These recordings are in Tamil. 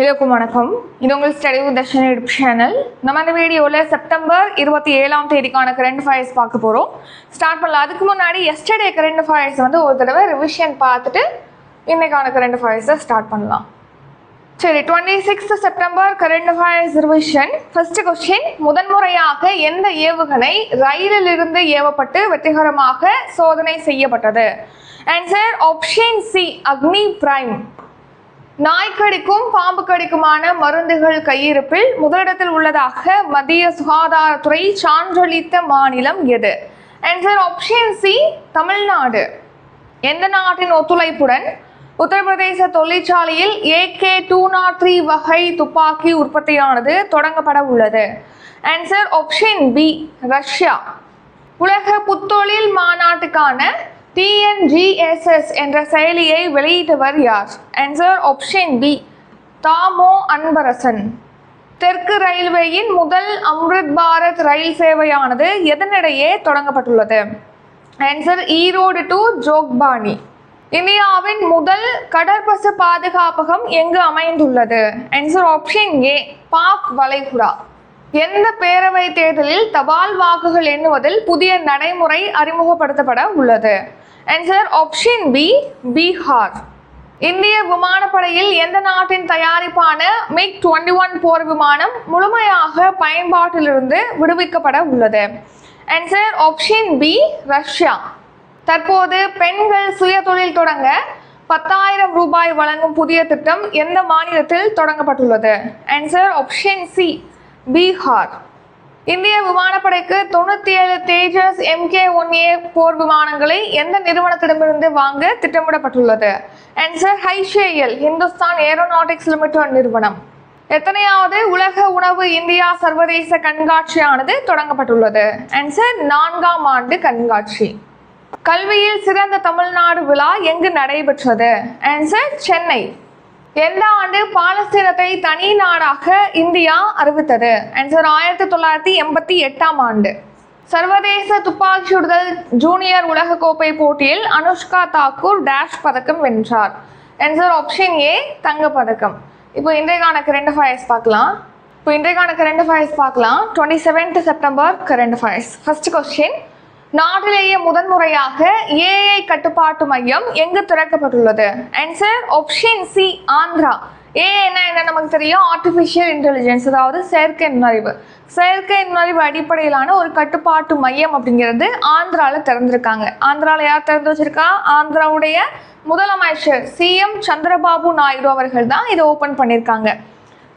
எல்லோருக்கும் வணக்கம். இது உங்கள் study with Darshan YouTube channel. நம்ம இந்த வீடியோவில் செப்டம்பர் இருபத்தி ஏழாம் தேதிக்கான கரண்ட் ஃபயர்ஸ் பார்க்க போகிறோம் ஸ்டார்ட் பண்ணலாம். அதுக்கு முன்னாடி எஸ்டர்டே கரண்ட் ஃபயர்ஸ் வந்து ஒரு தடவை ரிவிஷன் பார்த்துட்டு இன்றைக்கான கரண்ட் ஃபயர்ஸை ஸ்டார்ட் பண்ணலாம். சரி twenty sixth September current affairs revision first question முதன்முறையாக எந்த ஏவுகணை ரயிலில் இருந்து ஏவப்பட்டு வெற்றிகரமாக சோதனை செய்யப்பட்டது? Answer option C Agni prime நாய் கடிக்கும் பாம்பு கடிக்குமான மருந்துகள் கையிருப்பில் முதலிடத்தில் உள்ளதாக மத்திய சுகாதாரத்துறை சான்றளித்த மாநிலம் எது? Answer option C Tamil Nadu. எந்த நாட்டின் ஒத்துழைப்புடன் உத்தரப்பிரதேச தொழிற்சாலையில் ஏகே டூ நாட் த்ரீ வகை துப்பாக்கி உற்பத்தியானது தொடங்கப்பட உள்ளது. Answer option B Russia. உலக புத்தொழில் மாநாட்டுக்கான டிஎன்ஜிஎஸ்எஸ் என்ற செயலியை வெளியிட்டவர் யார்? Answer option B Thamo Anbarasan. தெற்கு ரயில்வேயின் முதல் அம்ரித் பாரத் ரயில் சேவையானது எதனிடையே தொடங்கப்பட்டுள்ளது? Answer Erode to Jogbani. இந்தியாவின் முதல் கடற்பசு பாதுகாப்பகம் எங்கு அமைந்துள்ளது? ஆன்சர் ஆப்ஷன் ஏ பாக் வளைகுடா. எந்த பேரவை தேர்தலில் தபால் வாக்குகள் எண்ணுவதில் புதிய நடைமுறை அறிமுகப்படுத்தப்பட உள்ளது? ஆன்சர் ஆப்ஷன் பி பீகார் இந்திய விமானப்படையில் எந்த நாட்டின் தயாரிப்பான மிக் டுவெண்ட்டி ஒன் போர் விமானம் முழுமையாக பயன்பாட்டிலிருந்து விடுவிக்கப்பட உள்ளது? ஆன்சர் ஆப்ஷன் பி ரஷ்யா தற்போது பெண்கள் சுய தொழில் தொடங்க பத்தாயிரம் ரூபாய் வழங்கும் புதிய திட்டம் எந்த மாநிலத்தில் தொடங்கப்பட்டுள்ளது? ஆன்சர் ஆப்ஷன் சி பீகார் இந்திய விமானப்படைக்கு தொண்ணூத்தி ஏழு தேஜஸ் எம்கே ஒன் ஏ போர் விமானங்களை எந்த நிறுவனத்திடமிருந்து வாங்க திட்டமிடப்பட்டுள்ளது? ஆன்சர் ஹைஷேயல் ஹிந்துஸ்தான் ஏரோநாட்டிக்ஸ் லிமிடெட் நிறுவனம். எத்தனையாவது உலக உணவு இந்தியா சர்வதேச கண்காட்சியானது தொடங்கப்பட்டுள்ளது? ஆன்சர் நான்காம் ஆண்டு கண்காட்சி. கல்வியில் சிறந்த தமிழ்நாடு விழா எங்கு நடைபெற்றது? ஆன்சர் சென்னை. எந்த ஆண்டு பாலஸ்தீனத்தை தனி நாடாக இந்தியா அறிவித்தது? ஆன்சர் ஆயிரத்தி தொள்ளாயிரத்தி எண்பத்தி எட்டாம் ஆண்டு. சர்வதேச துப்பாக்கி சுடுதல் ஜூனியர் உலகக்கோப்பை போட்டியில் அனுஷ்கா தாக்கூர் டேஷ் பதக்கம் வென்றார். ஆன்சர் ஆப்ஷன் ஏ தங்க பதக்கம். இப்போ இன்றைக்கான கரண்ட் ஃபயர்ஸ் பார்க்கலாம். இப்போ இன்றைக்கான கரண்ட் ஃபயர்ஸ் பார்க்கலாம். Twenty seventh September current affairs first question நாட்டிலேயே முதன்முறையாக ஏஐ கட்டுப்பாட்டு மையம் எங்கு திறக்கப்பட்டுள்ளது? Answer option C Andhra. ஏஐனா என்ன? நமக்கு தெரியும் ஆர்டிஃபிஷியல் இன்டெலிஜென்ஸ் அதாவது செயற்கை நுண்ணறிவு. செயற்கை நுண்ணறிவு அடிப்படையிலான ஒரு கட்டுப்பாட்டு மையம் அப்படிங்கிறது ஆந்திராவில் திறந்திருக்காங்க. ஆந்திராவில் யார் திறந்து வச்சிருக்கா? ஆந்திராவுடைய முதலமைச்சர் சிஎம் சந்திரபாபு நாயுடு அவர்கள் தான் இதை ஓப்பன் பண்ணியிருக்காங்க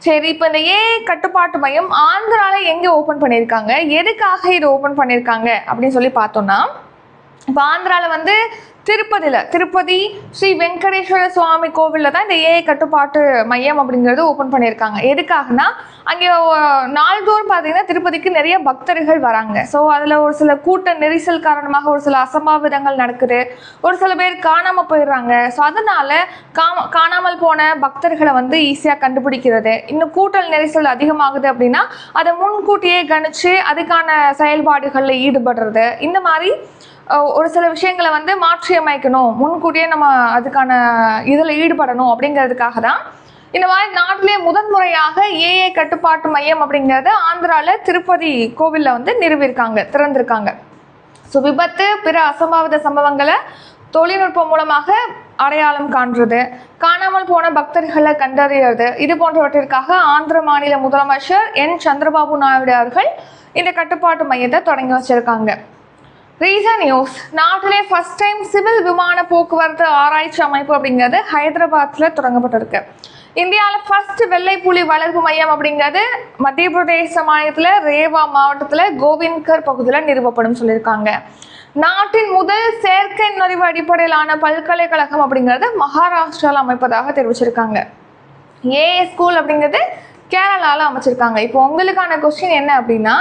சரி இப்போ இந்த ஏ கட்டுப்பாட்டு மையம் ஆந்திரால எங்கே ஓப்பன் பண்ணியிருக்காங்க? எதுக்காக இது ஓப்பன் பண்ணியிருக்காங்க? அப்படின்னு சொல்லி பார்த்தோம்னா இப்போ ஆந்திராவில் வந்து திருப்பதியில் திருப்பதி ஸ்ரீ வெங்கடேஸ்வர சுவாமி கோவிலில் தான் இந்த ஏஐ கட்டுப்பாட்டு மையம் அப்படிங்கிறது ஓப்பன் பண்ணியிருக்காங்க. எதுக்காகனா அங்கே நாள்தோறும் பார்த்தீங்கன்னா திருப்பதிக்கு நிறைய பக்தர்கள் வராங்க. ஸோ அதில் ஒரு சில கூட்ட நெரிசல் காரணமாக ஒரு சில அசம்பாவிதங்கள் நடக்குது. ஒரு சில பேர் காணாமல் போயிடுறாங்க. ஸோ அதனால காம காணாமல் போன பக்தர்களை வந்து ஈஸியாக கண்டுபிடிக்கிறது. இன்னும் கூட்டல் நெரிசல் அதிகமாகுது அப்படின்னா அதை முன்கூட்டியே கணிச்சு அதுக்கான செயல்பாடுகளில் ஈடுபடுறது. இந்த மாதிரி ஒரு சில விஷயங்களை வந்து மாற்றி அமைக்கணும். முன்கூட்டியே நம்ம அதுக்கான இதில் ஈடுபடணும் அப்படிங்கிறதுக்காக தான். இந்த மாதிரி நாட்டிலே முதன்முறையாக ஏஏ கட்டுப்பாட்டு மையம் அப்படிங்கிறது ஆந்திராவில் திருப்பதி கோவிலில் வந்து நிறுவியிருக்காங்க திறந்திருக்காங்க. ஸோ விபத்து பிற அசம்பாவித சம்பவங்களை தொழில்நுட்பம் மூலமாக அடையாளம் காண்றது காணாமல் போன பக்தர்களை கண்டறியறது இது போன்றவற்றிற்காக ஆந்திர மாநில முதலமைச்சர் என். சந்திரபாபு நாயுடு அவர்கள் இந்த கட்டுப்பாட்டு மையத்தை தொடங்கி வச்சிருக்காங்க. ரீசன் நியூஸ் நாட்டிலே ஃபர்ஸ்ட் டைம் சிவில் விமான போக்குவரத்து ஆராய்ச்சி அமைப்பு அப்படிங்கிறது ஹைதராபாத்தில் தொடங்கப்பட்டிருக்கு. இந்தியாவில் ஃபர்ஸ்ட் வெள்ளை புலி வளர்ப்பு மையம் அப்படிங்கிறது மத்திய பிரதேச மாநிலத்தில் ரேவா மாவட்டத்தில் கோவிந்த்கர் பகுதியில் நிறுவப்படும் சொல்லியிருக்காங்க. நாட்டின் முதல் செயற்கை நுழைவு அடிப்படையிலான பல்கலைக்கழகம் அப்படிங்கிறது மகாராஷ்டிராவில் அமைப்பதாக தெரிவிச்சிருக்காங்க. ஏஏ ஸ்கூல் அப்படிங்கிறது கேரளாவில் அமைச்சிருக்காங்க. இப்போ உங்களுக்கான கொஸ்டின் என்ன அப்படின்னா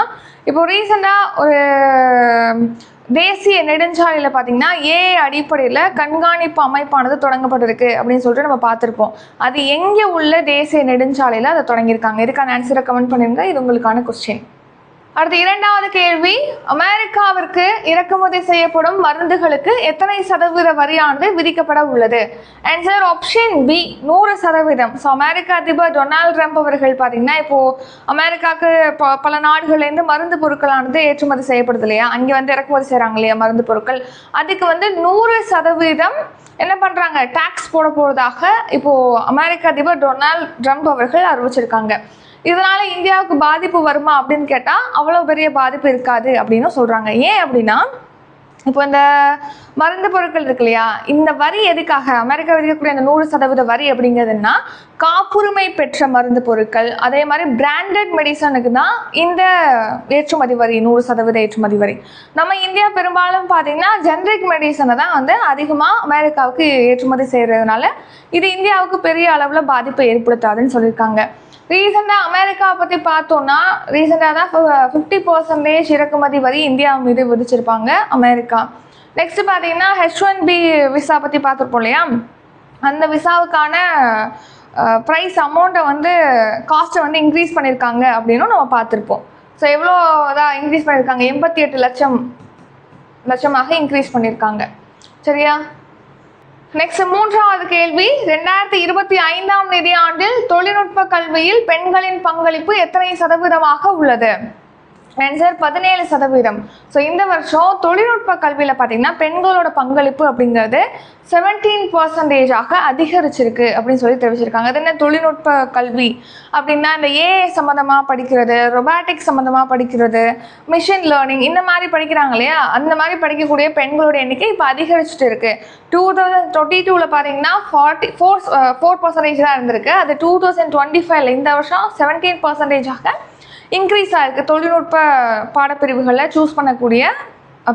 இப்போ ரீசெண்டாக ஒரு தேசிய நெடுஞ்சாலையில் பார்த்தீங்கன்னா ஏ அடிப்படையில் கண்காணிப்பு அமைப்பானது தொடங்கப்பட்டிருக்கு அப்படின்னு சொல்லிட்டு நம்ம பார்த்துருப்போம். அது எங்கே உள்ள தேசிய நெடுஞ்சாலையில் அதை தொடங்கியிருக்காங்க. இதுக்கான ஆன்சரை கமெண்ட் பண்ணியிருந்தா இது உங்களுக்கான கொஸ்டின் அடுத்து இரண்டாவது கேள்வி. அமெரிக்காவிற்கு இறக்குமதி செய்யப்படும் மருந்துகளுக்கு எத்தனை சதவீத வரியானது விதிக்கப்பட உள்ளது? ஆன்சர் ஆப்ஷன் பி நூறு சதவீதம். ஸோ அமெரிக்க அதிபர் டொனால்ட் ட்ரம்ப் அவர்கள் பார்த்தீங்கன்னா இப்போது அமெரிக்காவுக்கு ப- பல நாடுகள்லேருந்து மருந்து பொருட்களானது ஏற்றுமதி செய்யப்படுது இல்லையா? அங்கே வந்து இறக்குமதி செய்கிறாங்க இல்லையா மருந்து பொருட்கள்? அதுக்கு வந்து நூறு சதவீதம் என்ன பண்ணுறாங்க டேக்ஸ் போட போகிறதாக இப்போது அமெரிக்க அதிபர் டொனால்ட் ட்ரம்ப் அவர்கள் அறிவிச்சிருக்காங்க. இதனால இந்தியாவுக்கு பாதிப்பு வருமா அப்படின்னு கேட்டா அவ்வளவு பெரிய பாதிப்பு இருக்காது அப்படின்னு சொல்றாங்க. ஏன் அப்படின்னா இப்போ இந்த மருந்து பொருட்கள் இருக்கு இல்லையா? இந்த வரி எதுக்காக? அமெரிக்கா விதிக்கக்கூடிய அந்த நூறு சதவீத வரி அப்படிங்கிறதுனா காப்புரிமை பெற்ற மருந்து பொருட்கள் அதே மாதிரி பிராண்டட் மெடிசனுக்கு தான் இந்த ஏற்றுமதி வரி நூறு சதவீத ஏற்றுமதி வரி. நம்ம இந்தியா பெரும்பாலும் பார்த்தீங்கன்னா ஜென்ரிக் மெடிசனை தான் வந்து அதிகமாக அமெரிக்காவுக்கு ஏற்றுமதி செய்கிறதுனால இது இந்தியாவுக்கு பெரிய அளவில் பாதிப்பை ஏற்படுத்தாதுன்னு சொல்லியிருக்காங்க. ரீசெண்டாக அமெரிக்காவை பற்றி பார்த்தோம்னா ரீசெண்டாக தான் ஃபிஃப்டி பர்சன்டேஜ் இறக்குமதி வரி இந்தியா மீது விதிச்சிருப்பாங்க அமெரிக்கா நெக்ஸ்ட் பார்த்தீங்கன்னா ஹெச் ஒன் பி விசா பற்றி பார்த்துருப்போம் இல்லையா? அந்த விசாவுக்கான ப்ரைஸ் அமௌண்ட்டை வந்து காஸ்ட்டை வந்து இன்க்ரீஸ் பண்ணியிருக்காங்க அப்படின்னும் நம்ம பார்த்துருப்போம். ஸோ எவ்வளோ இதாக இன்க்ரீஸ் பண்ணியிருக்காங்க எண்பத்தி எட்டு லட்சம் லட்சமாக இன்க்ரீஸ் பண்ணியிருக்காங்க சரியா? நெக்ஸ்ட் மூன்றாவது கேள்வி. ரெண்டாயிரத்தி இருபத்தி ஐந்தாம் நிதியாண்டில் தொழில்நுட்ப கல்வியில் பெண்களின் பங்களிப்பு எத்தனை சதவீதமாக உள்ளது? ஆன்சர் பதினேழு சதவீதம். ஸோ இந்த வருஷம் தொழில்நுட்ப கல்வியில் பார்த்தீங்கன்னா பெண்களோட பங்களிப்பு அப்படிங்கிறது செவன்டீன் பர்சன்டேஜாக அதிகரிச்சிருக்கு அப்படின்னு சொல்லி தெரிவிச்சிருக்காங்க. அது என்ன தொழில்நுட்ப கல்வி அப்படின்னா இந்த ஏஐ சம்மந்தமாக படிக்கிறது ரொபாட்டிக்ஸ் சம்மந்தமாக படிக்கிறது மிஷின் லேர்னிங் இந்த மாதிரி படிக்கிறாங்க இல்லையா? அந்த மாதிரி படிக்கக்கூடிய பெண்களோட எண்ணிக்கை இப்போ அதிகரிச்சுட்டு இருக்கு. டூ தௌசண்ட் டுவெண்ட்டி டூவில் பார்த்தீங்கன்னா ஃபார்ட்டி ஃபோர் ஃபோர் பர்சன்டேஜ் தான் இருந்திருக்கு. அது டூ தௌசண்ட் டுவெண்ட்டி ஃபைவ்ல இந்த வருஷம் செவன்டீன் பர்சன்டேஜாக இன்க்ரீஸ் ஆகிருக்கு தொழில்நுட்ப பாடப்பிரிவுகளை சூஸ் பண்ணக்கூடிய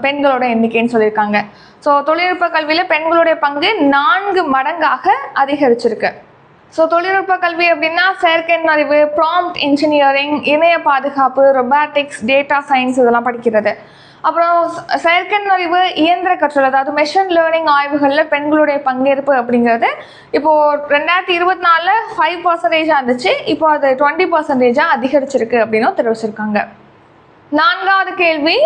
பெண்களோட எண்ணிக்கைன்னு சொல்லியிருக்காங்க. ஸோ தொழில்நுட்ப கல்வியில் பெண்களுடைய பங்கு நான்கு மடங்காக அதிகரிச்சிருக்கு. ஸோ தொழில்நுட்ப கல்வி அப்படின்னா செயற்கை அறிவு ப்ராம்ப்ட் இன்ஜினியரிங் இணைய பாதுகாப்பு ரொபாட்டிக்ஸ் டேட்டா சயின்ஸ் இதெல்லாம் படிக்கிறது. அப்புறம் ச- செயற்கை அறிவு இயந்திர கற்றல் அதாவது மெஷின் லேர்னிங் ஆய்வுகளில் பெண்களுடைய பங்கேற்பு அப்படிங்கிறது. இப்போ ரெண்டாயிரத்தி இருபத்தி நாலில் ஃபைவ் பர்சன்டேஜாக இருந்துச்சு. இப்போ அது டுவெண்ட்டி பர்சன்டேஜாக அதிகரிச்சிருக்கு அப்படின்னும் தெரிவிச்சிருக்காங்க. நான்காவது கேள்வி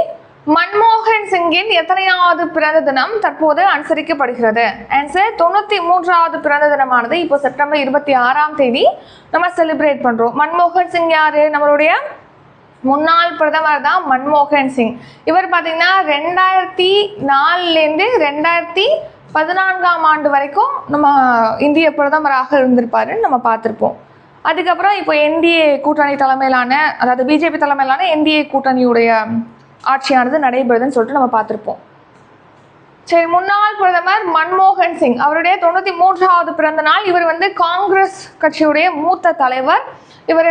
மன்மோகன் சிங்கின் எத்தனையாவது பிறந்த தினம் தற்போது அனுசரிக்கப்படுகிறது? ஆன்சர் தொண்ணூத்தி மூன்றாவது பிறந்த தினமானது. இப்போ செப்டம்பர் இருபத்தி ஆறாம் தேதி நம்ம செலிப்ரேட் பண்றோம். மன்மோகன் சிங் யாரு? நம்மளுடைய முன்னாள் பிரதமர் தான் மன்மோகன் சிங். இவர் பார்த்தீங்கன்னா ரெண்டாயிரத்தி நாலுலேருந்து ரெண்டாயிரத்தி பதினான்காம் ஆண்டு வரைக்கும் நம்ம இந்திய பிரதமராக இருந்திருப்பாருன்னு நம்ம பார்த்துருப்போம். அதுக்கப்புறம் இப்போ என்டிஏ கூட்டணி தலைமையிலான அதாவது பிஜேபி தலைமையிலான என்டிஏ கூட்டணியுடைய ஆட்சியானது நடைபெறுதுன்னு சொல்லிட்டு நம்ம பார்த்துருப்போம். சரி முன்னாள் பிரதமர் மன்மோகன் சிங். அவருடைய தொண்ணூற்றி மூன்றாவது பிறந்த நாள் இவர் வந்து காங்கிரஸ் கட்சியுடைய மூத்த தலைவர். இவர்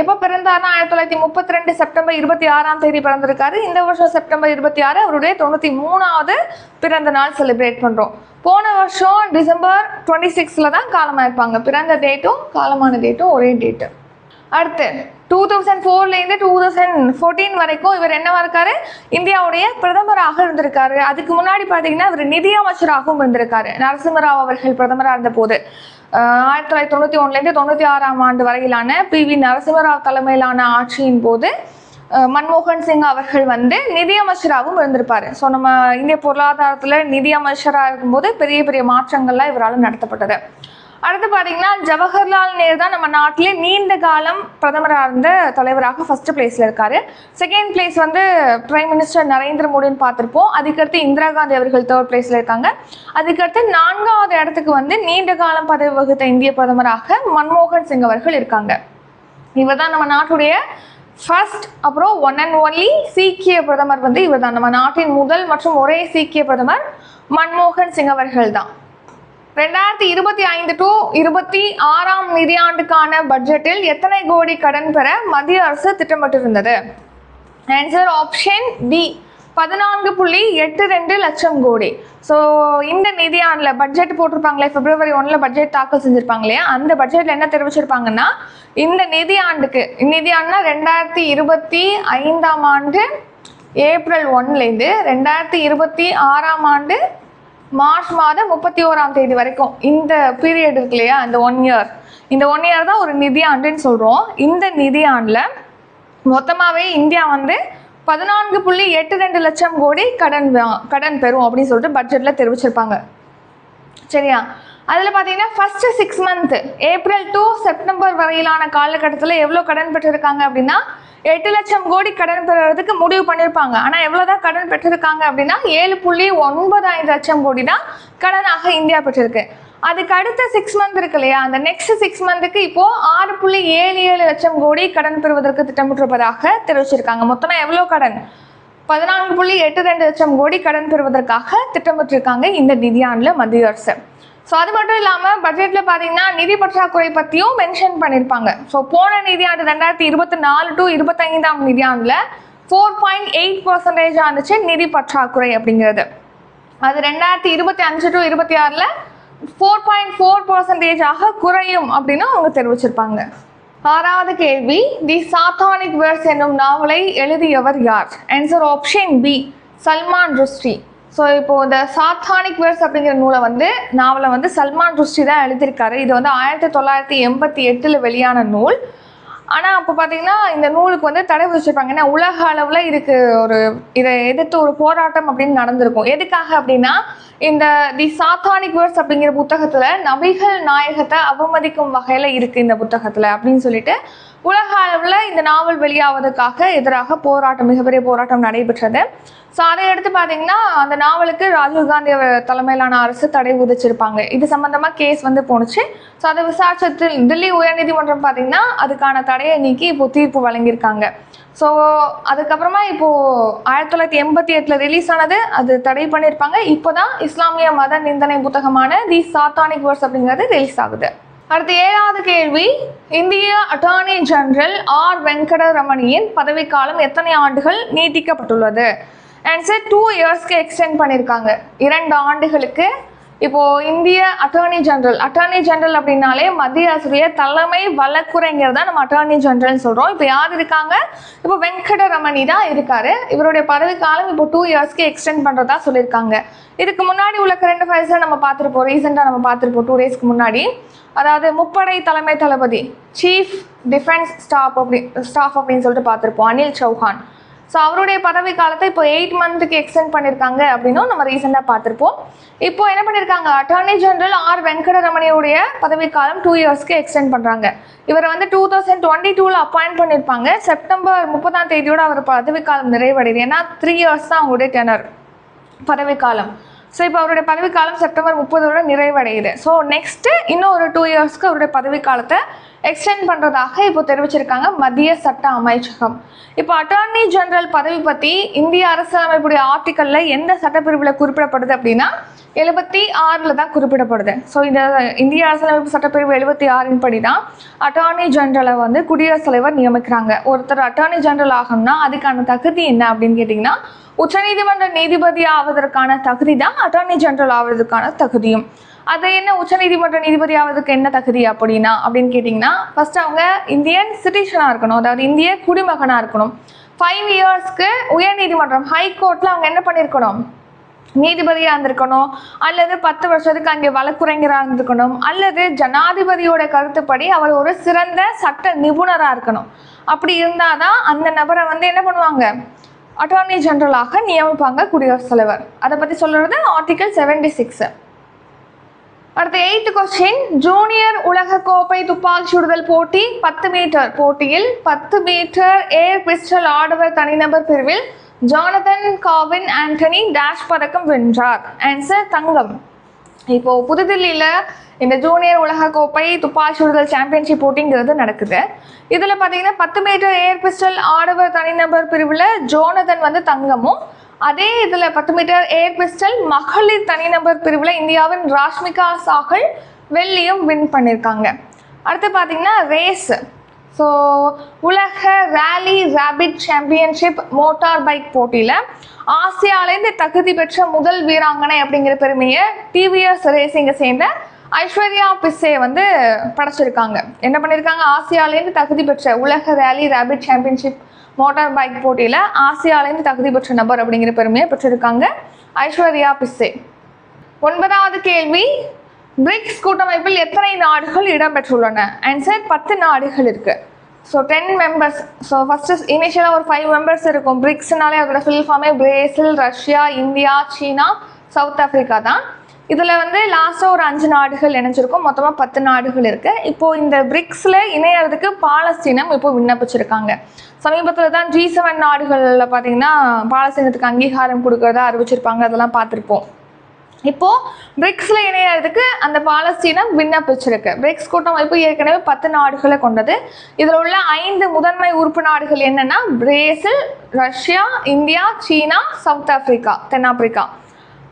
எப்போ பிறந்தார்னா ஆயிரத்தி தொள்ளாயிரத்தி முப்பத்தி ரெண்டு செப்டம்பர் இருபத்தி ஆறாம் தேதி பிறந்திருக்காரு. இந்த வருஷம் செப்டம்பர் இருபத்தி ஆறு அவருடைய தொண்ணூற்றி மூணாவது பிறந்த நாள் செலிப்ரேட் பண்ணுறோம் போன வருஷம் டிசம்பர் டுவெண்ட்டி சிக்ஸில் தான் காலமாயிருப்பாங்க பிறந்த டேட்டும் காலமான டேட்டும் ஒரே டேட்டு அடுத்து டூ தௌசண்ட் ஃபோர்லேருந்து டூ தௌசண்ட் ஃபோர்டீன் வரைக்கும் இவர் என்னவா இருக்காரு இந்தியாவுடைய பிரதமராக இருந்திருக்காரு. அதுக்கு முன்னாடி பார்த்தீங்கன்னா இவர் நிதியமைச்சராகவும் இருந்திருக்காரு. நரசிம்மராவ் அவர்கள் பிரதமராக இருந்த போது ஆயிரத்தி தொள்ளாயிரத்தி தொண்ணூற்றி ஒன்றுலேருந்து தொண்ணூற்றி ஆறாம் ஆண்டு வரையிலான பி. வி. நரசிம்மராவ் தலைமையிலான ஆட்சியின் போது மன்மோகன் சிங் அவர்கள் வந்து நிதியமைச்சராகவும் இருந்திருப்பாரு. ஸோ நம்ம இந்திய பொருளாதாரத்தில் நிதியமைச்சராக இருக்கும்போது பெரிய பெரிய மாற்றங்கள்லாம் இவரால் நடத்தப்பட்டது. அடுத்து பார்த்தீங்கன்னா ஜவஹர்லால் நேரு தான் நம்ம நாட்டிலே நீண்ட காலம் பிரதமராக இருந்த தலைவராக ஃபர்ஸ்ட் பிளேஸில் இருக்காரு. செகண்ட் பிளேஸ் வந்து பிரைம் மினிஸ்டர் நரேந்திர மோடின்னு பார்த்துருப்போம். அதுக்கடுத்து இந்திரா காந்தி அவர்கள் தேர்ட் பிளேஸில் இருக்காங்க. அதுக்கடுத்து நான்காவது இடத்துக்கு வந்து நீண்ட காலம் பதவி வகித்த இந்திய பிரதமராக மன்மோகன் சிங் அவர்கள் இருக்காங்க. இவர் தான் நம்ம நாட்டுடைய ஃபர்ஸ்ட் அப்புறம் ஒன் அண்ட் ஒன்லி சீக்கிய பிரதமர் வந்து இவர் தான் நம்ம நாட்டின் முதல் மற்றும் ஒரே சீக்கிய பிரதமர் மன்மோகன் சிங் அவர்கள் தான் ரெண்டாயிரத்தி இருபத்தி ஐந்து டு இருபத்தி ஆறாம் நிதியாண்டுக்கான பட்ஜெட்டில் எத்தனை கோடி கடன் பெற மத்திய அரசு திட்டமிட்டிருந்தது? ஆன்சர் ஆப்ஷன் டி பதினான்கு புள்ளி எட்டு ரெண்டு லட்சம் கோடி. ஸோ இந்த நிதியாண்டில் பட்ஜெட் போட்டிருப்பாங்களே பிப்ரவரி ஒன்றில் பட்ஜெட் தாக்கல் செஞ்சுருப்பாங்க இல்லையா? அந்த பட்ஜெட்டில் என்ன தெரிவிச்சிருப்பாங்கன்னா இந்த நிதியாண்டுக்கு நிதியாண்டுனா ரெண்டாயிரத்தி இருபத்தி ஐந்தாம் ஆண்டு ஏப்ரல் ஒன்லேருந்து ரெண்டாயிரத்தி இருபத்தி ஆறாம் ஆண்டு மார்ச் மாதம் முப்பத்தி ஓராம் தேதி வரைக்கும் இந்த பீரியட் இருக்கு இல்லையா? இந்த ஒன் இயர் இந்த ஒன் இயர் தான் ஒரு நிதியாண்டுன்னு சொல்கிறோம் இந்த நிதியாண்டில் மொத்தமாகவே இந்தியா வந்து பதினான்கு புள்ளி எட்டு ரெண்டு லட்சம் கோடி கடன் கடன் பெறும் அப்படின்னு சொல்லிட்டு பட்ஜெட்டில் தெரிவிச்சிருப்பாங்க. சரியா? அதில் பார்த்தீங்கன்னா first six month April to September வரையிலான காலகட்டத்தில் எவ்வளோ கடன் பெற்றிருக்காங்க அப்படின்னா எட்டு லட்சம் கோடி கடன் பெறுறதுக்கு முடிவு பண்ணியிருப்பாங்க ஆனால் எவ்வளோதான் கடன் பெற்றிருக்காங்க அப்படின்னா ஏழு புள்ளி ஒன்பது ஐந்து லட்சம் கோடி தான் கடனாக இந்தியா பெற்றிருக்கு. அதுக்கு அடுத்த சிக்ஸ் மந்த் இருக்கு இல்லையா? அந்த நெக்ஸ்ட் சிக்ஸ் மந்த்துக்கு இப்போ ஆறு புள்ளி ஏழு ஏழு லட்சம் கோடி கடன் பெறுவதற்கு திட்டமிட்டிருப்பதாக தெரிவிச்சிருக்காங்க. மொத்தமாக எவ்வளோ கடன்? பதினான்கு புள்ளி எட்டு ரெண்டு லட்சம் கோடி கடன் பெறுவதற்காக திட்டமிட்டிருக்காங்க இந்த நிதியாண்டில் மத்திய அரசு. ஸோ அது மட்டும் இல்லாமல் பட்ஜெட்டில் பார்த்தீங்கன்னா நிதி பற்றாக்குறை பற்றியும் மென்ஷன் பண்ணியிருப்பாங்க ஸோ போன நிதியாண்டு ரெண்டாயிரத்தி இருபத்தி நாலு டு இருபத்தைந்தாம் நிதியாண்டில் ஃபோர் பாயிண்ட் எயிட் பர்சன்டேஜ் இருந்துச்சு நிதி பற்றாக்குறை அப்படிங்கிறது. அது ரெண்டாயிரத்தி இருபத்தி அஞ்சு டு இருபத்தி ஆறில் ஃபோர் பாயிண்ட் ஃபோர் பர்சன்டேஜாக குறையும் அப்படின்னு அவங்க தெரிவிச்சிருப்பாங்க. ஆறாவது கேள்வி தி சாத்தானிக் வேர்ஸ் என்னும் நாவலை எழுதியவர் யார்? Answer option B Salman Rushdie. So இப்போ இந்த சாத்தானிக் வேர்ஸ் அப்படிங்கிற நூலை வந்து நாவலை வந்து சல்மான் ருஷ்டி தான் எழுதியிருக்காரு. இது வந்து ஆயிரத்தி தொள்ளாயிரத்தி எண்பத்தி எட்டில் வெளியான நூல். ஆனால் அப்போ பார்த்தீங்கன்னா இந்த நூலுக்கு வந்து தடை விதிச்சிருப்பாங்க. ஏன்னா உலக அளவில் இதுக்கு ஒரு இதை எதிர்த்து ஒரு போராட்டம் அப்படின்னு நடந்திருக்கும். எதுக்காக அப்படின்னா இந்த தி சாத்தானிக் வேர்ட்ஸ் அப்படிங்கிற புத்தகத்தில் நபிகள் நாயகத்தை அவமதிக்கும் வகையில் இருக்குது இந்த புத்தகத்தில் அப்படின்னு சொல்லிட்டு உலக அளவில் இந்த நாவல் வெளியாவதற்காக எதிராக போராட்டம் மிகப்பெரிய போராட்டம் நடைபெற்றது. ஸோ அதை எடுத்து பார்த்தீங்கன்னா அந்த நாவலுக்கு ராஜீவ் காந்தி அவர் தலைமையிலான அரசு தடை விதிச்சிருப்பாங்க. இது சம்மந்தமாக கேஸ் வந்து போணுச்சு. ஸோ அதை விசாரிச்ச தில்லி உயர்நீதிமன்றம் பார்த்தீங்கன்னா அதுக்கான தடையை நீக்கி இப்போ தீர்ப்பு வழங்கியிருக்காங்க. ஸோ அதுக்கப்புறமா இப்போது ஆயிரத்தி தொள்ளாயிரத்தி எண்பத்தி எட்டில் ரிலீஸ் ஆனது அது தடை பண்ணியிருப்பாங்க. இப்போ தான் இஸ்லாமிய மத நிந்தனை புத்தகமான தி சாத்தானிக் வேர்ஸ் அப்படிங்கிறது ரிலீஸ் ஆகுது. அடுத்து ஏழாவது கேள்வி. இந்திய அட்டார்னி ஜெனரல் ஆர் வெங்கடரமணியின் பதவிக்காலம் எத்தனை ஆண்டுகள் நீட்டிக்கப்பட்டுள்ளது? ஆன்சர் டூ இயர்ஸ்க்கு எக்ஸ்டெண்ட் பண்ணியிருக்காங்க இரண்டு ஆண்டுகளுக்கு இப்போ இந்திய அட்டார்னி ஜெனரல் அட்டார்னி ஜெனரல் அப்படின்னாலே மத்திய ஆசிரியர் தலைமை வழக்குரைஞர் நம்ம அட்டார்னி ஜெனரல்னு சொல்கிறோம் இப்போ யார் இருக்காங்க? இப்போ வெங்கடரமணி தான் இருக்காரு. இவருடைய பதவிக்காலம் இப்போ டூ இயர்ஸ்க்கு எக்ஸ்டெண்ட் பண்ணுறதா சொல்லியிருக்காங்க. இதுக்கு முன்னாடி உள்ள கரண்ட் அஃபேர்ஸை நம்ம பார்த்துருப்போம். ரீசெண்டாக நம்ம பார்த்துருப்போம் டூ டேஸ்க்கு முன்னாடி. அதாவது முப்படை தலைமை தளபதி சீஃப் டிஃபென்ஸ் ஸ்டாஃப் அப்படி ஸ்டாஃப் அப்படின்னு சொல்லிட்டு பார்த்துருப்போம். அனில் சௌஹான். ஸோ அவருடைய பதவி காலத்தை இப்போ எயிட் மந்த்துக்கு எக்ஸ்டெண்ட் பண்ணியிருக்காங்க அப்படின்னும் நம்ம ரீசெண்டாக பார்த்துருப்போம். இப்போ என்ன பண்ணியிருக்காங்க அட்டார்னி ஜெனரல் ஆர் வெங்கடரமணியுடைய பதவிக்காலம் டூ இயர்ஸ்க்கு எக்ஸ்டெண்ட் பண்ணுறாங்க இவரை வந்து டூ தௌசண்ட் டுவெண்ட்டி டூவில் அப்பாயிண்ட் பண்ணியிருப்பாங்க செப்டம்பர் முப்பதாம் தேதியோட அவர் பதவிக்காலம் நிறைவடையுது. ஏன்னா த்ரீ இயர்ஸ் தான் அவங்களுடைய டெனர் பதவிக்காலம். ஸோ இப்போ அவருடைய பதவிக்காலம் செப்டம்பர் முப்பதோட நிறைவடையுது. ஸோ நெக்ஸ்ட்டு இன்னும் ஒரு டூ இயர்ஸ்க்கு அவருடைய பதவிக்காலத்தை எக்ஸ்டெண்ட் பண்ணுறதாக இப்போ தெரிவிச்சிருக்காங்க மத்திய சட்ட அமைச்சகம். இப்போ அட்டார்னி ஜெனரல் பதவி பற்றி இந்திய அரசியலமைப்புடைய ஆர்டிக்கலில் எந்த சட்டப்பிரிவில் குறிப்பிடப்படுது அப்படின்னா எழுபத்தி ஆறில் தான் குறிப்பிடப்படுது. ஸோ இந்த இந்திய அரசியலமைப்பு சட்டப்பிரிவு எழுபத்தி ஆறின் படி தான் அட்டார்னி ஜெனரலை வந்து குடியரசுத் தலைவர் நியமிக்கிறாங்க. ஒருத்தர் அட்டார்னி ஜெனரல் ஆகணும்னா அதுக்கான தகுதி என்ன அப்படின்னு கேட்டிங்கன்னா உச்சநீதிமன்ற நீதிபதி ஆவதற்கான தகுதி தான் அட்டார்னி ஜெனரல் ஆவதற்கான தகுதியும். அது என்ன உச்சநீதிமன்ற நீதிபதி ஆவதற்கு என்ன தகுதி அப்படின்னா அப்படின்னு கேட்டிங்கன்னா ஃபர்ஸ்ட் அவங்க இந்தியன் சிட்டிசனாக இருக்கணும் அதாவது இந்திய குடிமகனாக இருக்கணும். ஃபைவ் இயர்ஸ்க்கு உயர்நீதிமன்றம் ஹைகோர்ட்டில் அவங்க என்ன பண்ணியிருக்கணும் நீதிபதியாக இருந்திருக்கணும் அல்லது பத்து வருஷத்துக்கு அங்கே வழக்குரைஞராக இருந்திருக்கணும் அல்லது ஜனாதிபதியோட கருத்துப்படி அவர் ஒரு சிறந்த சட்ட நிபுணராக இருக்கணும். அப்படி இருந்தால் தான் அந்த நபரை வந்து என்ன பண்ணுவாங்க? அட்டார்னி ஜெனரலாக நியமிப்பாங்க குடியரசுத் தலைவர். அதை பற்றி சொல்கிறது ஆர்டிகல் செவன்டி சிக்ஸ் அடுத்த எயித்து கொஸ்டின் ஜூனியர் உலக கோப்பை துப்பாக்கி சுடுதல் போட்டி பத்து மீட்டர் போட்டியில் பத்து மீட்டர் ஏர் பிஸ்டல் ஆடவர் தனிநபர் பிரிவில் ஜானதன் காவின் ஆண்டனி டேஷ் பதக்கம் வென்றார். ஆன்சர் தங்கம். இப்போ புதுதில்லியில் இந்த ஜூனியர் உலக கோப்பை துப்பாக்கி சுடுதல் சாம்பியன்ஷிப் போட்டிங்கிறது நடக்குது. இதில் பார்த்தீங்கன்னா பத்து மீட்டர் ஏர் பிஸ்டல் ஆடவர் தனிநபர் பிரிவில் ஜோனதன் வந்து தங்கமும் அதே இதில் பத்து மீட்டர் ஏர் பிஸ்டல் மகளிர் தனிநபர் பிரிவில் இந்தியாவின் ராஷ்மிகா சாகல் வெள்ளியும் வின் பண்ணியிருக்காங்க அடுத்து பார்த்தீங்கன்னா ரேஸ் ஸோ உலக rally rapid championship motor bike போட்டியில் ஆசியாலேருந்து தகுதி பெற்ற முதல் வீராங்கனை அப்படிங்கிற பெருமையை டிவிஎஸ் ரேசிங்கை சேர்ந்த ஐஸ்வர்யா பிஸ்ஸே வந்து படைச்சிருக்காங்க. என்ன பண்ணியிருக்காங்க ஆசியாலேருந்து தகுதி பெற்ற உலக rally rapid championship motor bike போட்டியில் ஆசியாலேருந்து தகுதி பெற்ற நபர் அப்படிங்கிற பெருமையை பெற்றிருக்காங்க ஐஸ்வர்யா பிஸ்ஸே. ஒன்பதாவது கேள்வி பிரிக்ஸ் கூட்டமைப்பில் எத்தனை நாடுகள் இடம்பெற்றுள்ளன? ஆன்சர் பத்து நாடுகள் இருக்கு. So ten members so first இனிஷியலாக ஒரு ஃபைவ் மெம்பர்ஸ் இருக்கும். பிரிக்ஸ்னாலே அதோட full ஃபார்மே Brazil Russia India China South Africa தான். இதில் வந்து லாஸ்ட்டாக ஒரு அஞ்சு நாடுகள் இணைஞ்சிருக்கும். மொத்தமாக பத்து நாடுகள் இருக்குது இப்போது இந்த பிரிக்ஸில் இணையறதுக்கு பாலஸ்தீனம் இப்போ விண்ணப்பிச்சிருக்காங்க. சமீபத்தில் தான் ஜி செவன் நாடுகளில் பார்த்தீங்கன்னா பாலஸ்தீனத்துக்கு அங்கீகாரம் கொடுக்கறதா அறிவிச்சிருப்பாங்க. அதெல்லாம் பார்த்துருப்போம். இப்போ பிரிக்ஸில் இணையறதுக்கு அந்த பாலஸ்தீனம் விண்ணப்பிச்சிருக்கு. பிரிக்ஸ் கூட்டமைப்பு ஏற்கனவே பத்து நாடுகளை கொண்டது. இதில் உள்ள ஐந்து முதன்மை உறுப்பு நாடுகள் என்னென்னா Brazil Russia India China South Africa தென்னாப்பிரிக்கா.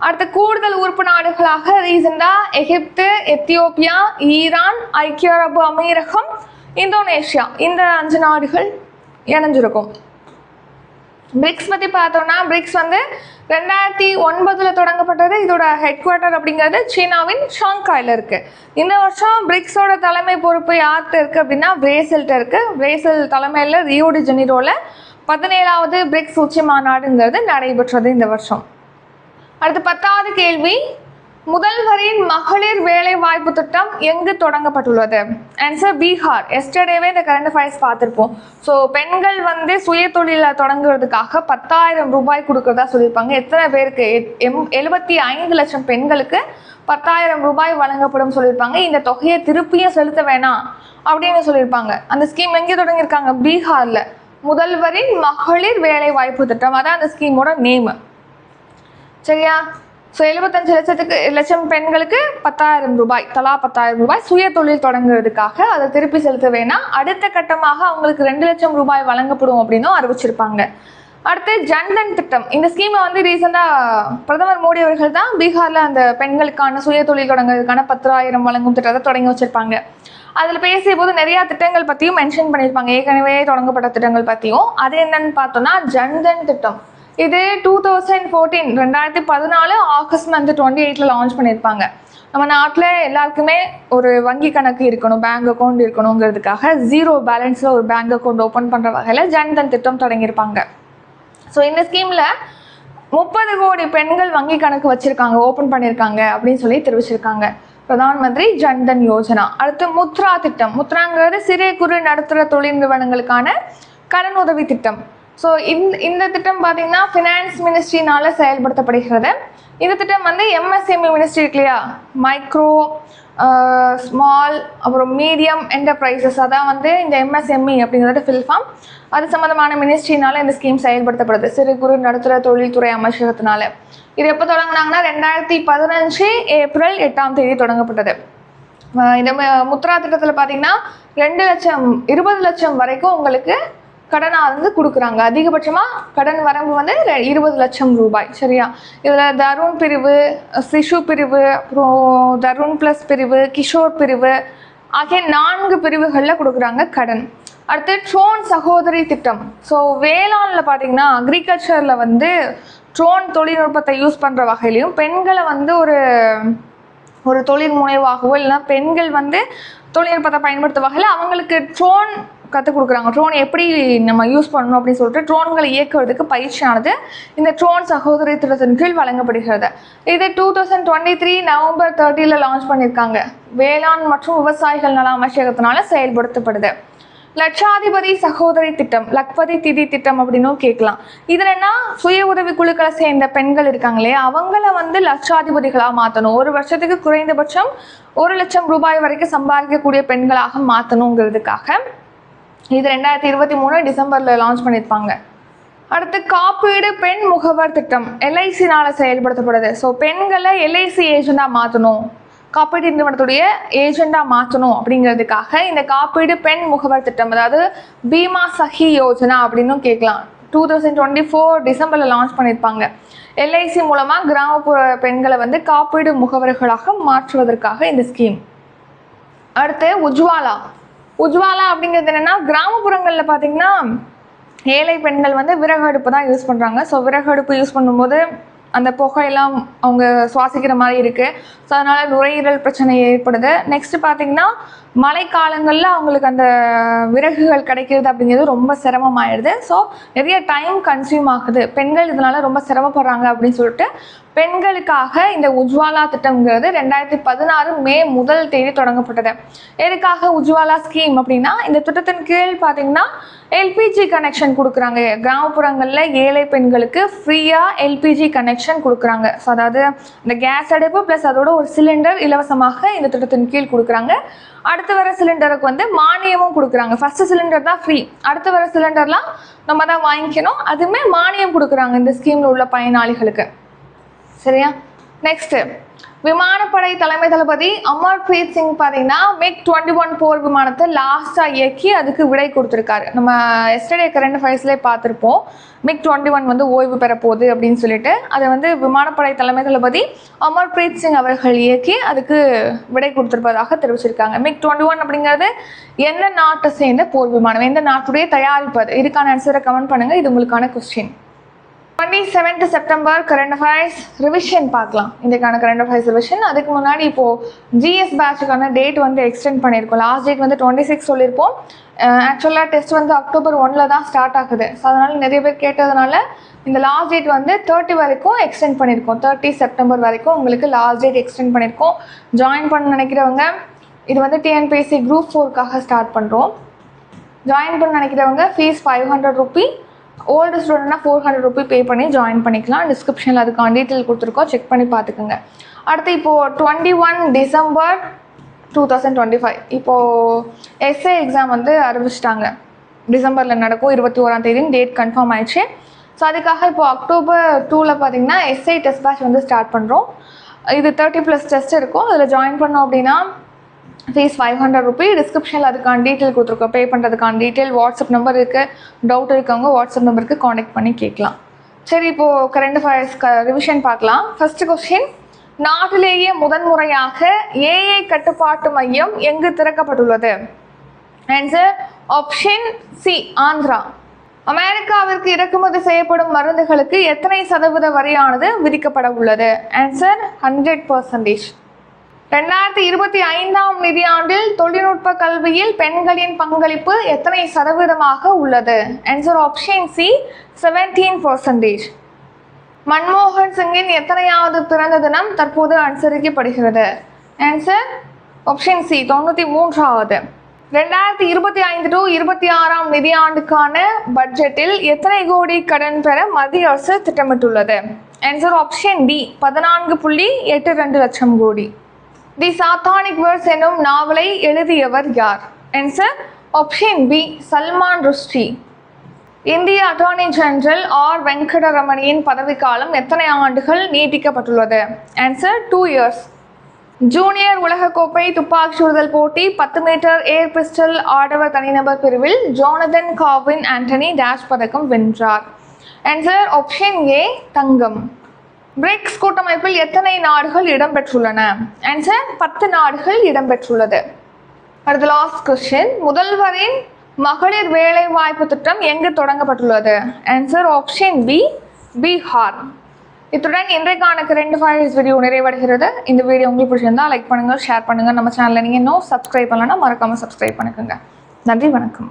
அடுத்த கூடுதல் உறுப்பு நாடுகளாக ரீசெண்டாக எகிப்து எத்தியோப்பியா ஈரான் ஐக்கிய அரபு அமீரகம் இந்தோனேஷியா. இந்த அஞ்சு நாடுகள் இணைஞ்சிருக்கும். பிரிக்ஸ் பற்றி பார்த்தோம்னா பிரிக்ஸ் வந்து ரெண்டாயிரத்தி ஒன்பதில் தொடங்கப்பட்டது. இதோட ஹெட் குவார்ட்டர் அப்படிங்கிறது சீனாவின் ஷாங்காயில் இருக்குது இந்த வருஷம் பிரிக்ஸோட தலைமை பொறுப்பு யார்கிட்ட இருக்குது அப்படின்னா பிரேசில்கிட்ட இருக்குது பிரேசில் தலைமையில் ரியோடி ஜெனிரோவில் பதினேழாவது பிரிக்ஸ் உச்சி மாநாடுங்கிறது நடைபெற்றது இந்த வருஷம். அடுத்து பத்தாவது கேள்வி முதல்வரின் மகளிர் வேலை வாய்ப்பு திட்டம் எங்கு தொடங்கப்பட்டுள்ளது? ஆன்சர் பீகார். எஸ்டர்டேவே இந்த கரண்ட் அஃபேர்ஸ் பார்த்துருப்போம். ஸோ பெண்கள் வந்து சுய தொழிலை தொடங்குறதுக்காக பத்தாயிரம் ரூபாய் கொடுக்கறதா சொல்லியிருப்பாங்க. எத்தனை பேருக்கு? எ- எம் எழுபத்தி ஐந்து லட்சம் பெண்களுக்கு பத்தாயிரம் ரூபாய் வழங்கப்படும் சொல்லியிருப்பாங்க. இந்த தொகையை திருப்பியும் செலுத்த வேணாம் அப்படின்னு சொல்லியிருப்பாங்க. அந்த ஸ்கீம் எங்கே தொடங்கியிருக்காங்க? பீகாரில். முதல்வரின் மகளிர் வேலை வாய்ப்பு திட்டம். அதான் அந்த ஸ்கீமோட நேம் சரியா? ஸோ எழுபத்தஞ்சு லட்சத்துக்கு லட்சம் பெண்களுக்கு பத்தாயிரம் ரூபாய் தலா பத்தாயிரம் ரூபாய் சுய தொழில் தொடங்குறதுக்காக அதை திருப்பி செலுத்த வேணாம். அடுத்த கட்டமாக அவங்களுக்கு ரெண்டு லட்சம் ரூபாய் வழங்கப்படும் அப்படின்னும் அறிவிச்சிருப்பாங்க. அடுத்து ஜன்தன் திட்டம். இந்த ஸ்கீமை வந்து ரீசெண்டாக பிரதமர் மோடி அவர்கள் தான் பீகாரில் அந்த பெண்களுக்கான சுய தொழில் தொடங்குறதுக்கான பத்தாயிரம் வழங்கும் திட்டத்தை தொடங்கி வச்சிருப்பாங்க. அதில் பேசிய போது நிறையா திட்டங்கள் பற்றியும் மென்ஷன் பண்ணியிருப்பாங்க. ஏற்கனவே தொடங்கப்பட்ட திட்டங்கள் பற்றியும் அது என்னன்னு பார்த்தோம்னா ஜன்தன் திட்டம். இது டூ தௌசண்ட் ஃபோர்டீன் ரெண்டாயிரத்தி பதினாலு ஆகஸ்ட் மந்த் டுவெண்ட்டி எயிட்டில் லான்ச் பண்ணியிருப்பாங்க. நம்ம நாட்டில் எல்லாருக்குமே ஒரு வங்கி கணக்கு இருக்கணும் பேங்க் அக்கௌண்ட் இருக்கணுங்கிறதுக்காக ஜீரோ பேலன்ஸில் ஒரு பேங்க் அக்கௌண்ட் ஓப்பன் பண்ணுற வகையில் ஜன்தன் திட்டம் தொடங்கியிருப்பாங்க. ஸோ இந்த ஸ்கீமில் முப்பது கோடி பெண்கள் வங்கி கணக்கு வச்சுருக்காங்க ஓப்பன் பண்ணியிருக்காங்க அப்படின்னு சொல்லி தெரிவிச்சிருக்காங்க. பிரதான் மந்திரி ஜன்தன் யோஜனா. அடுத்து முத்ரா திட்டம். முத்ராங்கிறது சிறு குறு நடுத்தர தொழில் நிறுவனங்களுக்கான கடன் உதவி திட்டம். ஸோ இந்த இந்த திட்டம் பார்த்தீங்கன்னா ஃபினான்ஸ் மினிஸ்ட்ரினால செயல்படுத்தப்படுகிறது. இந்த திட்டம் வந்து எம்எஸ்எம்இ மினிஸ்ட்ரி இருக்கு இல்லையா? மைக்ரோ ஸ்மால் அப்புறம் மீடியம் என்டர்பிரைசஸ் அதான் வந்து இந்த எம்எஸ்எம்இ அப்படிங்கிறது ஃபில்ஃபார்ம் அது சம்மந்தமான மினிஸ்ட்ரினால இந்த ஸ்கீம் செயல்படுத்தப்படுது. சிறு குறு நடுத்தர தொழில்துறை அமைச்சகத்தினால. இது எப்போ தொடங்கினாங்கன்னா ரெண்டாயிரத்தி பதினஞ்சு ஏப்ரல் எட்டாம் தேதி தொடங்கப்பட்டது. இந்த முத்ரா திட்டத்தில் பார்த்தீங்கன்னா ரெண்டு லட்சம் இருபது லட்சம் வரைக்கும் உங்களுக்கு கடனாக வந்து கொடுக்குறாங்க. அதிகபட்சமாக கடன் வரம்பு வந்து இருபது லட்சம் ரூபாய். சரியா? இதில் தருண் பிரிவு சிஷு பிரிவு அப்புறம் தருண் ப்ளஸ் பிரிவு கிஷோர் பிரிவு ஆகிய நான்கு பிரிவுகளில் கொடுக்குறாங்க கடன். அடுத்து ட்ரோன் சகோதரி திட்டம். ஸோ வேளாண்ல பார்த்தீங்கன்னா அக்ரிகல்ச்சரில் வந்து ட்ரோன் தொழில்நுட்பத்தை யூஸ் பண்ணுற வகையிலையும் பெண்களை வந்து ஒரு ஒரு தொழில் முனைவாகவோ இல்லைன்னா பெண்கள் வந்து தொழில்நுட்பத்தை பயன்படுத்தும் வகையில் அவங்களுக்கு ட்ரோன் கற்றுக் கொடுக்குறாங்க. ட்ரோன் எப்படி நம்ம யூஸ் பண்ணணும் அப்படின்னு சொல்லிட்டு ட்ரோன்களை இயக்குவதற்கு பயிற்சியானது இந்த ட்ரோன் சகோதரி திட்டத்தின் கீழ் வழங்கப்படுகிறது. இது two thousand twenty three November தேர்ட்டியில் launch பண்ணியிருக்காங்க. வேளாண் மற்றும் விவசாயிகள் நல அமைச்சகத்தினால செயல்படுத்தப்படுது. லட்சாதிபதி சகோதரி திட்டம் லக்பதி திதி திட்டம் அப்படின்னும் கேட்கலாம். இதில் என்ன? சுய உதவி குழுக்களை சேர்ந்த பெண்கள் இருக்காங்களே அவங்கள வந்து லட்சாதிபதிகளாக மாற்றணும் ஒரு வருஷத்துக்கு குறைந்தபட்சம் ஒரு லட்சம் ரூபாய் வரைக்கும் சம்பாதிக்கக்கூடிய பெண்களாக மாற்றணுங்கிறதுக்காக இது ரெண்டாயிரத்தி இருபத்தி மூணு டிசம்பரில் லான்ச் பண்ணியிருப்பாங்க. அடுத்து காப்பீடு பெண் முகவர் திட்டம். எல்ஐசினால் செயல்படுத்தப்படுது. ஸோ பெண்களை எல்ஐசி ஏஜெண்டாக மாற்றணும் காப்பீடு நிறுவனத்துடைய ஏஜெண்டாக மாற்றணும் அப்படிங்கிறதுக்காக இந்த காப்பீடு பெண் முகவர் திட்டம் அதாவது பீமா சஹி யோஜனா அப்படின்னும் கேட்கலாம். டூ தௌசண்ட் டுவெண்ட்டி ஃபோர் டிசம்பரில் லான்ச் பண்ணியிருப்பாங்க. எல்ஐசி மூலமாக கிராமப்புற பெண்களை வந்து காப்பீடு முகவர்களாக மாற்றுவதற்காக இந்த ஸ்கீம் அடுத்து உஜ்வாலா. உஜ்வாலா அப்படிங்கிறது என்னென்னா கிராமப்புறங்களில் பார்த்தீங்கன்னா ஏழை பெண்கள் வந்து விறகு அடுப்பு தான் யூஸ் பண்ணுறாங்க ஸோ விறகு அடுப்பு யூஸ் பண்ணும்போது அந்த புகையெல்லாம் அவங்க சுவாசிக்கிற மாதிரி இருக்குது ஸோ அதனால் நுரையீரல் பிரச்சனை ஏற்படுது. நெக்ஸ்ட் பார்த்தீங்கன்னா மழைக்காலங்களில் அவங்களுக்கு அந்த விறகுகள் கிடைக்கிறது அப்படிங்கிறது ரொம்ப சிரமமாயிடுது. ஸோ நிறைய டைம் கன்சியூம் ஆகுது. பெண்கள் இதனால் ரொம்ப சிரமப்படுறாங்க அப்படின்னு சொல்லிட்டு பெண்களுக்காக இந்த உஜ்வாலா திட்டம்ங்கிறது ரெண்டாயிரத்தி பதினாறு மே முதல் தேதி தொடங்கப்பட்டது. எதுக்காக உஜ்வாலா ஸ்கீம் அப்படின்னா இந்த திட்டத்தின் கீழ் பார்த்தீங்கன்னா எல்பிஜி கனெக்ஷன் கொடுக்குறாங்க. கிராமப்புறங்களில் ஏழை பெண்களுக்கு ஃப்ரீயாக எல்பிஜி கனெக்ஷன் கொடுக்குறாங்க. ஸோ அதாவது இந்த கேஸ் அடுப்பு ப்ளஸ் அதோட ஒரு சிலிண்டர் இலவசமாக இந்த திட்டத்தின் கீழ் கொடுக்குறாங்க. அடுத்து வர சிலிண்டருக்கு வந்து மானியமும் கொடுக்குறாங்க. ஃபர்ஸ்ட் சிலிண்டர் தான் ஃப்ரீ அடுத்து வர சிலிண்டர்லாம் நம்ம தான் வாங்கிக்கணும். அதுவுமே மானியம் கொடுக்குறாங்க இந்த ஸ்கீமில் உள்ள பயனாளிகளுக்கு. சரியா? நெக்ஸ்ட்டு விமானப்படை தலைமை தளபதி அமர்பிரீத் சிங் பார்த்தீங்கன்னா மிக் டுவெண்ட்டி ஒன் போர் விமானத்தை லாஸ்ட்டாக இயக்கி அதுக்கு விடை கொடுத்துருக்காரு. நம்ம எஸ்டர்டே கரண்ட் ஃபைஸ்லேயே பார்த்துருப்போம் மிக் டுவெண்ட்டி ஒன் வந்து ஓய்வு பெற போகுது அப்படின்னு சொல்லிட்டு அதை வந்து விமானப்படை தலைமை தளபதி அமர்பிரீத் சிங் அவர்கள் இயக்கி அதுக்கு விடை கொடுத்துருப்பதாக தெரிவிச்சிருக்காங்க. மிக் டுவெண்ட்டி ஒன் அப்படிங்கிறது எந்த நாட்டை சேர்ந்த போர் விமானம்? எந்த நாட்டுடைய தயாரிப்பு அது? இதுக்கான ஆன்சரை கமெண்ட் பண்ணுங்கள் இது உங்களுக்கான question twenty seventh September current affairs revision பார்க்கலாம். இதுக்கான கரண்ட் அஃபேர்ஸ் ரிவிஷன் அதுக்கு முன்னாடி இப்போது ஜிஎஸ் பேட்சுக்கான டேட் வந்து எக்ஸ்டெண்ட் பண்ணியிருக்கோம். லாஸ்ட் டேட் வந்து டுவெண்ட்டி சிக்ஸ் சொல்லியிருப்போம் ஆக்சுவலாக டெஸ்ட் வந்து அக்டோபர் ஒனில் தான் ஸ்டார்ட் ஆகுது. ஸோ அதனால் நிறைய பேர் கேட்டதுனால இந்த லாஸ்ட் டேட் வந்து தேர்ட்டி வரைக்கும் எக்ஸ்டெண்ட் பண்ணியிருக்கோம். தேர்ட்டி செப்டம்பர் வரைக்கும் உங்களுக்கு லாஸ்ட் டேட் எக்ஸ்டெண்ட் பண்ணியிருக்கோம். ஜாயின் பண்ண நினைக்கிறவங்க இது வந்து டிஎன்பிஎஸ்சி குரூப் ஃபோருக்காக ஸ்டார்ட் பண்ணுறோம் ஜாயின் பண்ண நினைக்கிறவங்க fees five hundred rupee old ஸ்டூடெண்ட்னா four hundred rupee pay பண்ணி ஜாயின் பண்ணிக்கலாம். டிஸ்கிரிப்ஷனில் அதுக்கான டீட்டெயில் கொடுத்துருக்கோம். செக் பண்ணி பார்த்துக்குங்க. அடுத்து இப்போது twenty one December two thousand twenty five இப்போது எஸ்ஏ எக்ஸாம் வந்து அறிவிச்சிட்டாங்க. டிசம்பரில் நடக்கும். இருபத்தி ஓராம் தேதி டேட் கன்ஃபார்ம் ஆயிடுச்சு. ஸோ அதுக்காக இப்போ அக்டோபர் டூவில் பார்த்தீங்கன்னா எஸ்ஐ டெஸ்ட் பேட்ச் வந்து ஸ்டார்ட் பண்ணுறோம் இது தேர்ட்டி ப்ளஸ் டெஸ்ட் இருக்கும். அதில் ஜாயின் பண்ணோம் அப்படின்னா ஃபீஸ் ஃபைவ் ஹண்ட்ரட் ருபி டிஸ்கிரிப்ஷனில் அதுக்கான டீட்டெயில் கொடுத்துருக்கோம். பே பண்ணுறதுக்கான டீட்டெயில் வாட்ஸ்அப் நம்பர் இருக்குது டவுட் இருக்கவங்க வாட்ஸ்அப் நம்பருக்கு காண்டாக்ட் பண்ணி கேட்கலாம். சரி இப்போது கரண்ட் அஃபேர்ஸ் க ரிவிஷன் பார்க்கலாம். ஃபஸ்ட்டு கொஸ்டின் நாட்டிலேயே முதன்முறையாக ஏஐ கட்டுப்பாட்டு மையம் எங்கு திறக்கப்பட்டுள்ளது? Answer option C Andhra. அமெரிக்காவிற்கு இறக்குமதி செய்யப்படும் மருந்துகளுக்கு எத்தனை சதவீத வரியானது விதிக்கப்பட உள்ளது? ஆன்சர் ஹண்ட்ரட் பர்சன்டேஜ் ரெண்டாயிரத்தி இருபத்தி ஐந்தாம் நிதியாண்டில் தொழில்நுட்ப கல்வியில் பெண்களின் பங்களிப்பு எத்தனை சதவீதமாக உள்ளது? Answer option C seventeen percentage மன்மோகன் சிங்கின் எத்தனையாவது பிறந்த தினம் தற்போது அனுசரிக்கப்படுகிறது? ஆன்சர் ஆப்ஷன் சி தொண்ணூற்றி மூன்றாவது. ரெண்டாயிரத்தி இருபத்தி ஐந்து டு இருபத்தி ஆறாம் நிதியாண்டுக்கான பட்ஜெட்டில் எத்தனை கோடி கடன் பெற மத்திய அரசு திட்டமிட்டுள்ளது? ஆன்சர் ஆப்ஷன் டி பதினான்கு புள்ளி எட்டு ரெண்டு லட்சம் கோடி. தி சாத்தானிக் வேர்ஸ் எனும் நாவலை எழுதியவர் யார்? Answer option B Salman Rushdie. இந்திய அட்டார்னி ஜெனரல் ஆர் வெங்கடரமணியின் பதவிக்காலம் எத்தனை ஆண்டுகள் நீட்டிக்கப்பட்டுள்ளது? ஆன்சர் டூ இயர்ஸ் ஜூனியர் உலகக்கோப்பை துப்பாக்கி சுடுதல் போட்டி பத்து மீட்டர் ஏர் பிஸ்டல் ஆடவர் தனிநபர் பிரிவில் ஜோனதன் காவின் ஆண்டனி டேஷ் பதக்கம் வென்றார். ஆன்சர் ஆப்ஷன் ஏ தங்கம். பிரிக்ஸ் கூட்டமைப்பில் எத்தனை நாடுகள் இடம்பெற்றுள்ளன? ஆன்சர் பத்து நாடுகள் இடம்பெற்றுள்ளது. அடுத்த லாஸ்ட் கொஸ்டின் முதல்வரின் மகளிர் வேலை வாய்ப்பு திட்டம் எங்கு தொடங்கப்பட்டுள்ளது? ஆன்சர் ஆப்ஷன் பி பீகார் இத்துடன் இன்றைக்கான ரெண்டு ஃபைல்ஸ் வீடியோ நிறைவடைகிறது. இந்த வீடியோ உங்களுக்கு பிடிச்சிருந்தா லைக் பண்ணுங்கள் ஷேர் பண்ணுங்கள் நம்ம சேனலில் நீங்கள் இன்னும் சப்ஸ்கிரைப் பண்ணலன்னா மறக்காமல் சப்ஸ்கிரைப் பண்ணிக்கோங்க. நன்றி வணக்கம்.